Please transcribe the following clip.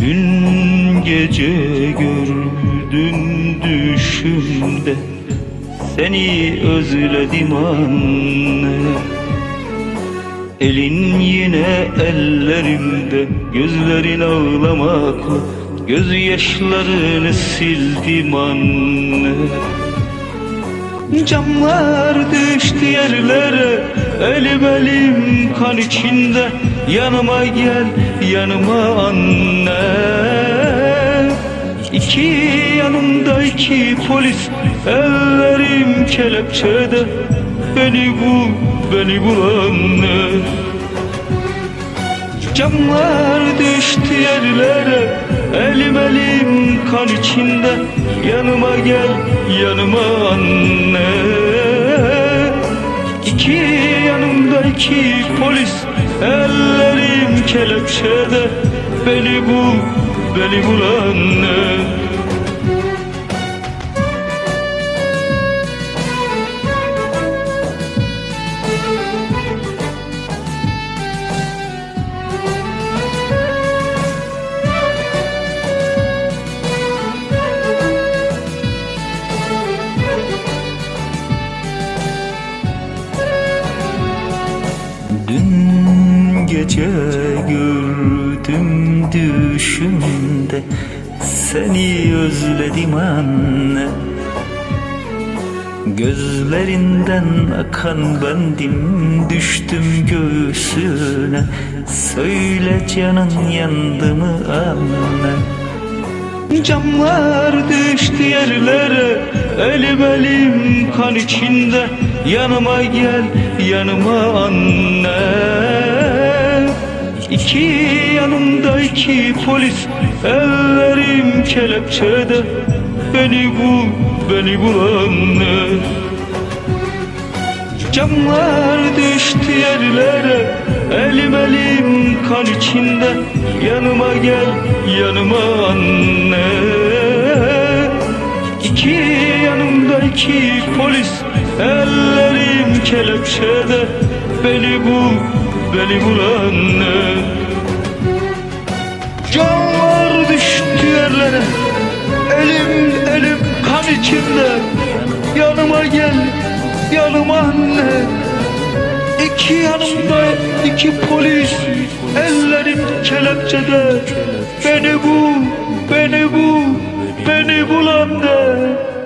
Dün gece gördüm düşümde. Seni özledim anne. Elin yine ellerimde Gözlerin ağlamakla. Gözyaşlarını sildim anne. Camlar düştü yerlere Elim elim kan içinde Yanıma gel yanıma anne. İki yanımda iki polis Ellerim kelepçede. Beni bul beni bul anne. Camlar düştü yerlere Elim elim kan içinde. Yanıma gel yanıma anne. İki yanımda iki polis Ellerim kelepçede. Beni bul beni bul anne gece gördüm düşümde. Seni özledim anne. Gözlerinden akan bendim düştüm göğsüne. Söyle canın yandı mı anne? Camlar düştü yerlere Elim elim kan içinde. Yanıma gel yanıma anne İki yanımda iki polis Ellerim kelepçede. Beni bul beni bul anne Camlar düştü yerlere Elim elim kan içinde. Yanıma gel yanıma anne. İki yanımda iki polis Ellerim kelepçede. Beni bul beni bul anne Elim kan içinde Yanıma gel yanıma anne. İki yanımda iki polis. Ellerim kelepçede. Beni bul beni bul beni bul anne